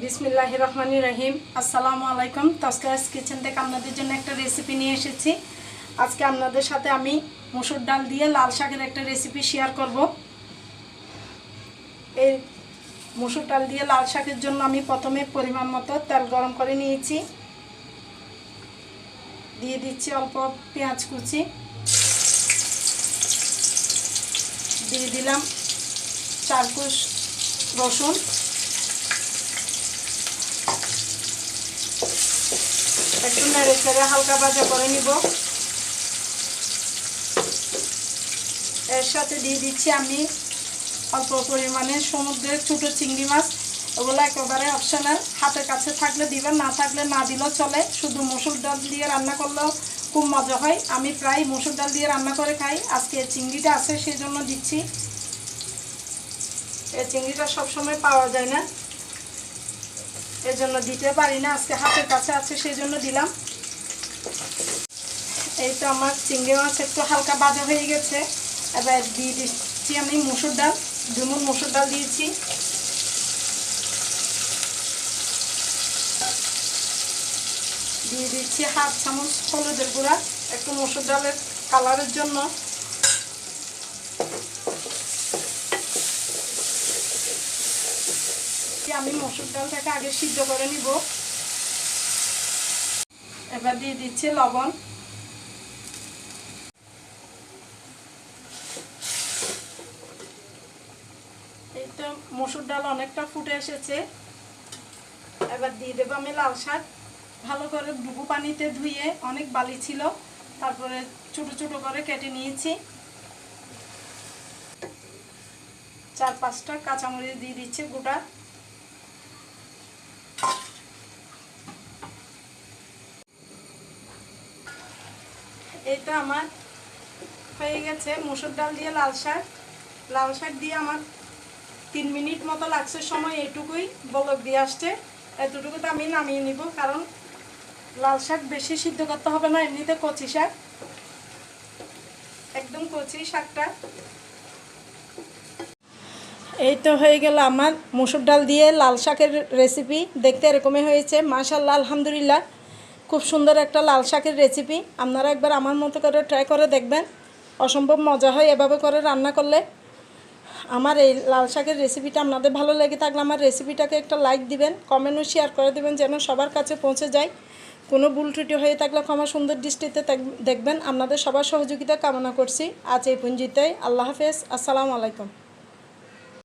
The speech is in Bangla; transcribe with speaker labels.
Speaker 1: বিসমিল্লাহ রহমানি রহিম। আসসালামু আলাইকুম। তসকারাস কিচেন থেকে আপনাদের জন্য একটা রেসিপি নিয়ে এসেছি। আজকে আপনাদের সাথে আমি মুসুর ডাল দিয়ে লাল শাকের একটা রেসিপি শেয়ার করব। এই মুসুর ডাল দিয়ে লাল শাকের জন্য আমি প্রথমে পরিমাণ মতো তেল গরম করে নিয়েছি। দিয়ে দিচ্ছি অল্প পেঁয়াজ কুচি। দিয়ে দিলাম চার কুশ রসুন। একটু নেড়ে চেড়ে হালকা ভাজা করে নিব। এর সাথে দিয়ে দিচ্ছি আমি অল্প পরিমাণে সমুদ্রের ছোটো চিংড়ি মাছ। ওগুলো একেবারে অপশনাল হাতের কাছে থাকলে দিবেন না থাকলে না দিলেও চলে। শুধু মসুর ডাল দিয়ে রান্না করলেও খুব মজা হয়। আমি প্রায় মসুর ডাল দিয়ে রান্না করে খাই। আজকে চিংড়িটা আছে সেই জন্য দিচ্ছি। এই চিংড়িটা সবসময় পাওয়া যায় না। এর জন্য দিতে পারি না, আজকে হাতের কাছে আছে সেই জন্য দিলাম। এই তো আমার চিংড়ি মাছ একটু হালকা বাজা হয়ে গেছে। এবার দিয়ে দিচ্ছি আমি মুসুর ডাল ধুমুর মুসুর ডাল দিয়েছি। দিয়ে দিচ্ছি হাফ চামচ হলুদের গুঁড়া, একটু মুসুর ডালের কালারের জন্য। আমি মসুর ডালটাকে আগে সিদ্ধ করে নিব। এবার দিয়ে দিচ্ছি লবণ। এই তো মসুর ডাল অনেকটা ফুটে এসেছে। এবার দিয়ে দেবো আমি লাল শাক। ভালো করে ডুবু পানিতে ধুয়ে, অনেক বালি ছিল, তারপরে ছোটো ছোটো করে কেটে নিয়েছি। চার পাঁচটা কাঁচামরিচ দিয়ে দিচ্ছি গোটা। তো আমার হয়ে গেছে। মুসুর ডাল দিয়ে লাল শাক। লাল শাক দিয়ে আমার তিন মিনিট মতো লাগছে সময় এটুকুই বলক দিয়ে আসছে এতটুকু তো আমি নামিয়ে নিব, কারণ লাল শাক বেশি সিদ্ধ করতে হবে না, এমনিতে কচি শাক। একদম কচি শাকটা। এই তো হয়ে গেল আমার মুসুর ডাল দিয়ে লাল শাকের রেসিপি দেখতে এরকমই হয়েছে। মাশাল্লাহ আলহামদুলিল্লাহ। খুব সুন্দর একটা লাল শাকের রেসিপি আপনারা একবার আমার মতো করে ট্রাই করে দেখবেন। অসম্ভব মজা হয় এভাবে করে রান্না করলে। আমার এই লাল শাকের রেসিপিটা আপনাদের ভালো লেগে থাকলে আমার রেসিপিটাকে একটা লাইক দিবেন কমেন্টও শেয়ার করে দেবেন যেন সবার কাছে পৌঁছে যায়। কোনো ভুল ত্রুটি হয়ে থাকলে ক্ষমা সুন্দর দৃষ্টিতে দেখবেন। আপনাদের সবার সহযোগিতা কামনা করছি। আজ এই পুঞ্জিতে আল্লাহ হাফেজ। আসসালামু আলাইকুম।